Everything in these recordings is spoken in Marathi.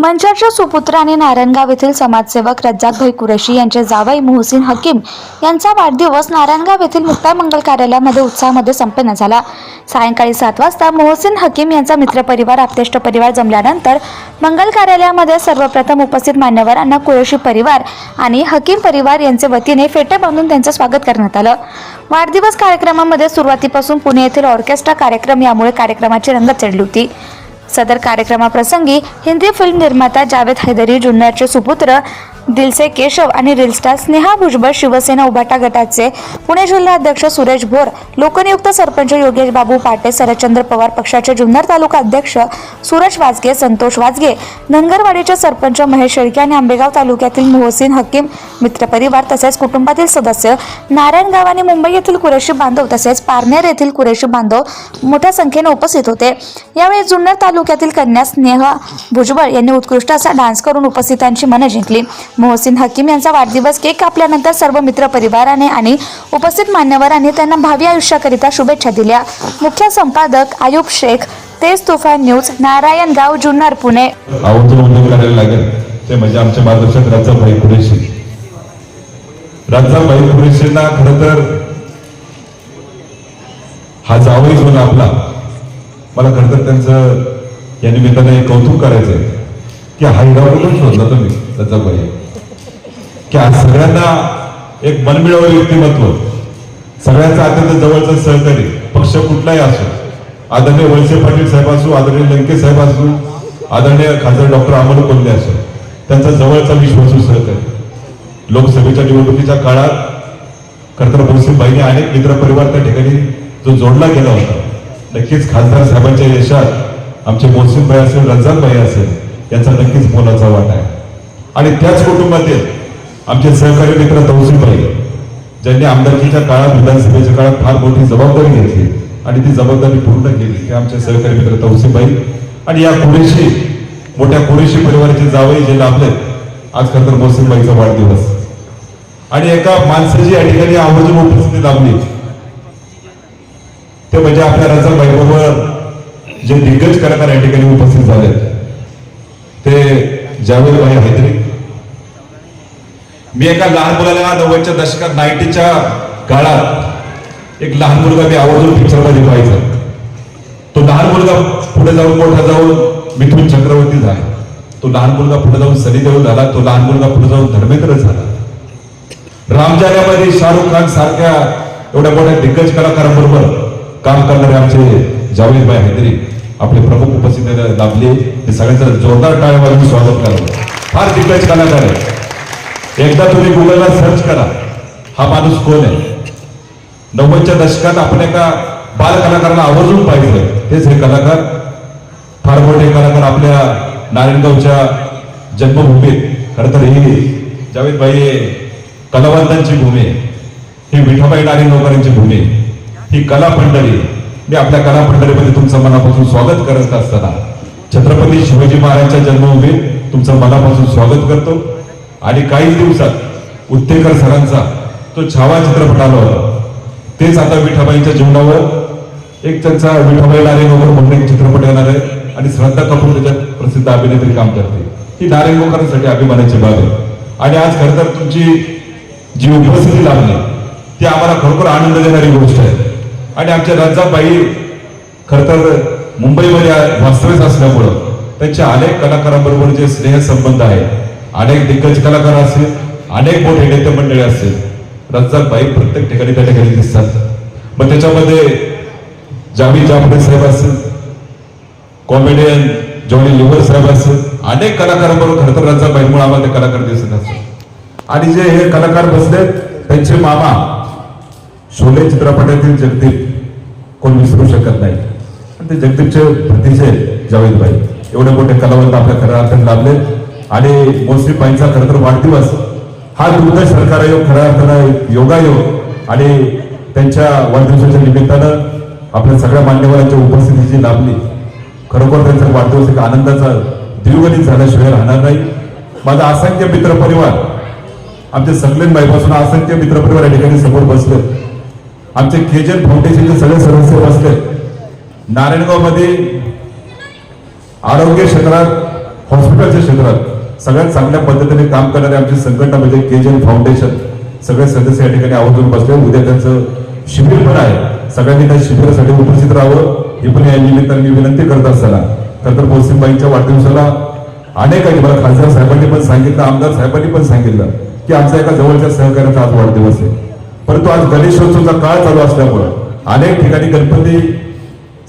मंचाच्या सुपुत्र आणि नारायणगाव येथील समाजसेवक रज्जाकभाई कुरेशी यांचे जावई मोहसिन हकीम यांचा वाढदिवस नारायणगाव येथील मुक्ता मंगल कार्यालयामध्ये उत्साहामध्ये संपन्न झाला. सायंकाळी सात वाजता मोहसिन हकीम यांचा मित्रपरिवार आपतेष्ट परिवार जमल्यानंतर मंगल कार्यालयामध्ये सर्वप्रथम उपस्थित मान्यवरांना कुरेशी परिवार आणि हकीम परिवार यांचे वतीने फेटे बांधून त्यांचं स्वागत करण्यात आलं. वाढदिवस कार्यक्रमामध्ये सुरुवातीपासून पुणे येथील ऑर्केस्ट्रा कार्यक्रम यामुळे कार्यक्रमाची रंगत चढली होती. सदर कार्यक्रमाप्रसंगी हिंदी फिल्म निर्माता जावेद हैदरी जुन्नरचे सुपुत्र दिलसे केशव आणि रिलस्टार स्नेहा भुजबळ शिवसेना उभाटा गटाचे पुणे जिल्हाध्यक्ष सुरेश भोर लोकनियुक्त सरपंच योगेश बाबू पाटे शरदचंद्र पवार पक्षाचे जुन्नर तालुका अध्यक्ष सुरेश वाजगे संतोष वाजगे धनगरवाडीचे सरपंच महेश शेळके आणि आंबेगाव तालुक्यातील मोहसिन हकीम मित्रपरिवार तसेच कुटुंबातील सदस्य नारायणगाव आणि मुंबई येथील कुरेशी बांधव तसेच पारनेर येथील कुरेशी बांधव मोठ्या संख्येने उपस्थित होते. यावेळी जुन्नर तालुक्यातील कन्या स्नेहा भुजबळ यांनी उत्कृष्ट असा डान्स करून उपस्थितांची मनं जिंकली. मोहसिन हकीम यांचा वाढदिवस केक कापल्यानंतर सर्व मित्रपरिवाराने आणि उपस्थित मान्यवरांनी त्यांना भावी आयुष्याकरिता शुभेच्छा दिल्या. मुख्य संपादक आयुब शेख तेज तुफान न्यूज नारायणगाव जुन्नर पुणे. करायला लागेल. ते म्हणजे आमचे मार्गदर्शक राजाभाई कुरेशी. राजाभाई कुरेशींना खर तर हा जावई जो ना आपला. मला खर तर त्यांचं या निमित्ताने एक कौतुक करायचंय. की हा शोधला तुम्ही राजाभाई की आज सगळ्यांना एक मनमिळावं व्यक्तिमत्व सगळ्यांचं अत्यंत जवळचं सहकारी पक्ष कुठलाही असो आदरणीय वळसे पाटील साहेब असो आदरणीय लंके साहेब असो आदरणीय खासदार डॉक्टर अमोल कोल्हे असो त्यांचा जवळचा विश्वासू सहकारी. लोकसभेच्या निवडणुकीच्या काळात खरंतर भोसेबाईने अनेक मित्रपरिवार त्या ठिकाणी जो जोडला गेला होता. नक्कीच खासदार साहेबांच्या यशात आमचे मोहसिनभाई असेल रंजानभाई असेल यांचा नक्कीच मोलाचा वाटा आहे. आणि त्याच कुटुंबातील आमचे सहकारी मित्र तौसीफाई ज्यांनी आमदारकीच्या काळात विधानसभेच्या काळात फार मोठी जबाबदारी घेतली आणि ती जबाबदारी पूर्ण केली. ते आमचे सहकारी मित्र तौसीफाई आणि या कुरेशी मोठ्या कुरेशी परिवाराचे जावई जे लाभले आज खरं तर मोहसिनबाईचा वाढदिवस. आणि एका माणसाची या ठिकाणी आवर्जून उपस्थिती लाभली. ते म्हणजे आपल्या रजाबाई बरोबर जे दिग्गज कलाकार या ठिकाणी उपस्थित झाले ते जावेदभाई हैदरी मी एका लहान मुलाला नव्वदच्या दशकात नाईन्टीच्या काळात एक लहान मुलगा मी आवर्जून पिक्चरमध्ये पाहायचा. तो लहान मुलगा पुढे जाऊन मोठा जाऊन मिथुन चक्रवर्ती झाला. तो लहान मुलगा पुढे जाऊन सनीदेव झाला. तो लहान मुलगा पुढे जाऊन धर्मेंद्र झाला. रामजाऱ्यामध्ये शाहरुख खान सारख्या एवढ्या मोठ्या दिग्गज कलाकारांबरोबर काम करणारे आमचे जावेद भाई हैदरी आपले प्रमुख उपस्थित लाभले. हे सगळ्यांचं जोरदार टाळ्यावर स्वागत करावं फार दिग्गज कलाकार आहे एकदा तुम्ही गुगलला सर्च करा. हा माणूस कोण आहे? नव्वदच्या दशकात आपण एका बाल कलाकाराला आवर्जून पाहिजे तेच हे कलाकार फार मोठे कलाकार आपल्या नारायणगावच्या जन्मभूमीत. खरं तर ही जावेद भाई कलावंतांची भूमी ही विठाबाई नारायणगावकरांची भूमी ही कला पंढरी मी आपल्या कला पंढरीमध्ये तुमचं मनापासून स्वागत करत असताना छत्रपती शिवाजी महाराजांच्या जन्मभूमीत तुमचं मनापासून स्वागत करतो. आणि काही दिवसात उत्तेकर सरांचा तो छावा चित्रपट आला होता. तेच आता विठाबाईंच्या जीवनावर एक त्यांचा विठाबाईला नारेंगोकर म्हणून एक चित्रपट येणार आहे आणि श्रद्धा कपूर त्याच्यात प्रसिद्ध अभिनेत्री काम करते. ही नारेंगोकरांसाठी अभिमानाची बाब आहे. आणि आज खरं तर तुमची जी उपस्थिती लाभली ती आम्हाला खरोखर आनंद देणारी गोष्ट आहे. आणि आमच्या राजाबाई खर तर मुंबईमध्ये वास्तव्यच असल्यामुळं त्यांच्या अनेक कलाकारांबरोबर जे स्नेहसंबंध आहे अनेक दिग्गज कलाकार असतील अनेक मोठे नेते मंडळी असतील रज्जाकबाई प्रत्येक ठिकाणी त्या ठिकाणी दिसतात. मग त्याच्यामध्ये जावी जाफडे साहेब असतील कॉमेडियन जॉनी लिव्हर साहेब असतील अनेक कलाकारांबरोबर खरं तर रज्जाबाईमुळे आम्हाला ते कलाकार दिसत असतात आणि जे हे कलाकार बसलेत त्यांचे मामा शोले चित्रपटातील जगदीप कोण विसरू शकत नाही. आणि ते जगदीपचे भतीजे जावेदभाई एवढे मोठे कलावंत आपल्या खऱ्या अर्थाने लाभले आणि मोसमीबाईंचा खरं तर वाढदिवस. हा दुर्दय सरकार योग खऱ्या अर्थानं योगायोग आणि त्यांच्या वाढदिवसाच्या निमित्तानं आपल्या सगळ्या मान्यवरांच्या उपस्थितीची लाभली. खरोखर त्यांचा वाढदिवस एक आनंदाचा द्विगुणित झाल्याशिवाय राहणार नाही. माझा असंख्य मित्र परिवार आमचे सकलेन बाईपासून असंख्य मित्रपरिवार या ठिकाणी समोर बसले. आमचे केजन फाउंडेशनचे सगळे सदस्य बसले. नारायणगावमध्ये आरोग्य क्षेत्रात हॉस्पिटलच्या क्षेत्रात सगळ्यात चांगल्या पद्धतीने काम करणारे आमची संघटना म्हणजे केजन फाउंडेशन. सगळे सदस्य या ठिकाणी आवर्जून बसले. उद्या त्यांचं शिबिर पण आहे. सगळ्यांनी त्या शिबिरासाठी उपस्थित राहावं. हे पण या निमित्ताने मी विनंती करत असताना. खरंतर मोसिमबाईंच्या वाढदिवसाला अनेक मला खासदार साहेबांनी पण सांगितलं आमदार साहेबांनी पण सांगितलं की आमचा एका जवळच्या सहकार्याचा आज वाढदिवस आहे. परंतु आज गणेशोत्सवचा काळ चालू असल्यामुळं अनेक ठिकाणी गणपती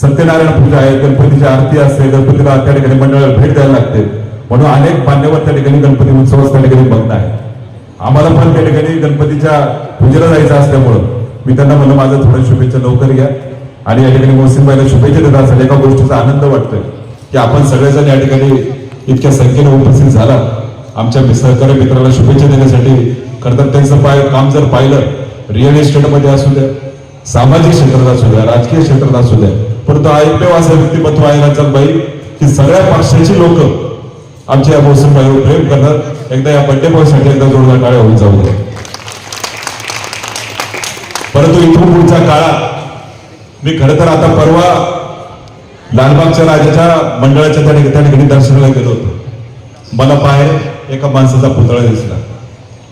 सत्यनारायण पूजा आहे. गणपतीची आरती असते. गणपतीला त्या ठिकाणी मंडळाला भेट द्यायला लागते. म्हणून अनेक मान्यवर त्या ठिकाणी गणपती उत्सवास त्या ठिकाणी बघताय आहे आम्हाला पण त्या ठिकाणी गणपतीच्या पूजेला जायचं असल्यामुळं मी त्यांना म्हणलं माझं थोडं शुभेच्छा लवकर घ्या. आणि या ठिकाणी मोसिमबाईला शुभेच्छा देत असेल एका गोष्टीचा आनंद वाटतोय की आपण सगळेजण या ठिकाणी इतक्या संख्येने उपस्थित झाला. आमच्या सहकारी मित्राला शुभेच्छा देण्यासाठी खरंतर त्यांचं पाय काम जर पाहिलं रिअल इस्टेटमध्ये असू द्या सामाजिक क्षेत्रात असू द्या राजकीय क्षेत्रात असू द्या परंतु ऐकमेव असं व्यक्तिमत्व आहे राजाबाई की सगळ्या पक्षाची लोक आमच्या या मोसमबाईवर प्रेम करतात एकदा या बड्डे बॉयसाठी एकदा जोरदार काळ्या होऊन जाऊ द्या. परंतु इथून पुढच्या काळात मी खरं तर आता परवा लालबागच्या राजाच्या मंडळाच्या त्या ठिकाणी त्या ठिकाणी दर्शनाला गेलो होतो. मला बाहेर एका माणसाचा पुतळा दिसला.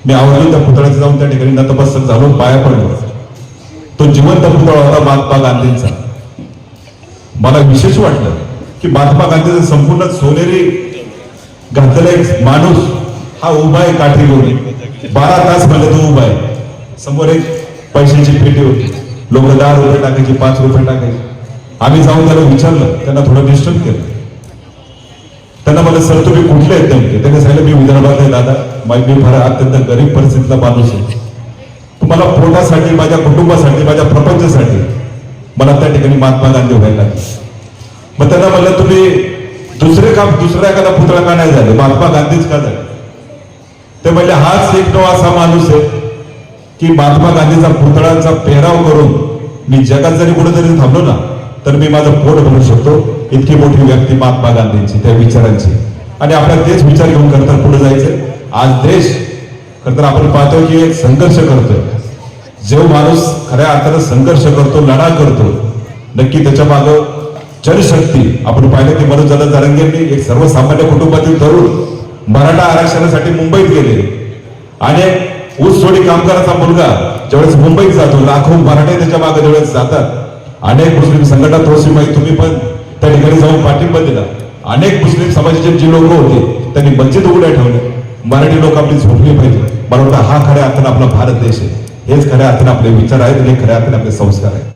मी आवडलो त्या पुतळ्यात जाऊन त्या ठिकाणी नतमस्तक झालो पाया पडलो. तो जिवंत पुतळा होता महात्मा गांधींचा. मला विशेष वाटलं की महात्मा गांधीचं संपूर्ण सोनेरी घातलेला एक माणूस हा उभा आहे काठी घेऊन बारा तास म्हणलं तो उभा आहे. समोर एक पैशाची पेटी होती. लोक दहा रुपये टाकायचे पाच रुपये टाकायचे. आम्ही जाऊन त्याला विचारलं. त्यांना थोडं डिस्टर्ब केलं. त्यांना मला सर तुम्ही कुठले आहेत नेमके? त्यांनी सांगितलं मी विदर्भात आहे दादा. मी फार अत्यंत गरीब परिस्थितीतला माणूस आहे. तुम्हाला पोटासाठी माझ्या कुटुंबासाठी माझ्या प्रपंचासाठी मला त्या ठिकाणी महात्मा गांधी व्हायला लागले मग त्यांना म्हणलं तुम्ही दुसरे काम दुसरा एखादा पुतळा का नाही झाले. महात्मा गांधीच का झाले? ते म्हणजे हाच एक तो असा माणूस आहे की महात्मा गांधीचा पुतळ्यांचा पेहराव करून मी जगात जरी कुठेतरी थांबलो ना तर मी माझं पोट भरू शकतो. इतकी मोठी व्यक्ती महात्मा गांधींची त्या विचारांची. आणि आपल्या तेच विचार घेऊन खरंतर पुढे जायचे आज देश खरंतर आपण पाहतो की एक संघर्ष करतोय. जो माणूस खऱ्या अर्थानं संघर्ष करतो लढा करतो नक्की त्याच्या मागं जनशक्ती. आपण पाहिलं की मनोज दादा जारंगेंनी एक सर्वसामान्य कुटुंबातील तरुण मराठा आरक्षणासाठी मुंबईत गेले. आणि ऊस ऊसतोडी कामगाराचा मुलगा ज्यावेळेस मुंबईत जातो लाखो मराठे त्याच्यामागे ज्यावेळेस जातात. अनेक मुस्लिम संघटना तोसीमाई तुम्ही पण त्या ठिकाणी जाऊन पाठिंबा दिला. अनेक मुस्लिम समाजाचे जी लोक होते त्यांनी वंचित उघड्या ठेवले मराठी लोक आपली झोपली पाहिजे. मला वाटतं हा खऱ्या अर्थानं आपला भारत देश आहे. हेच खऱ्या अर्थानं आपले विचार आहेत आणि हे खऱ्या अर्थाने आपले संस्कार आहेत.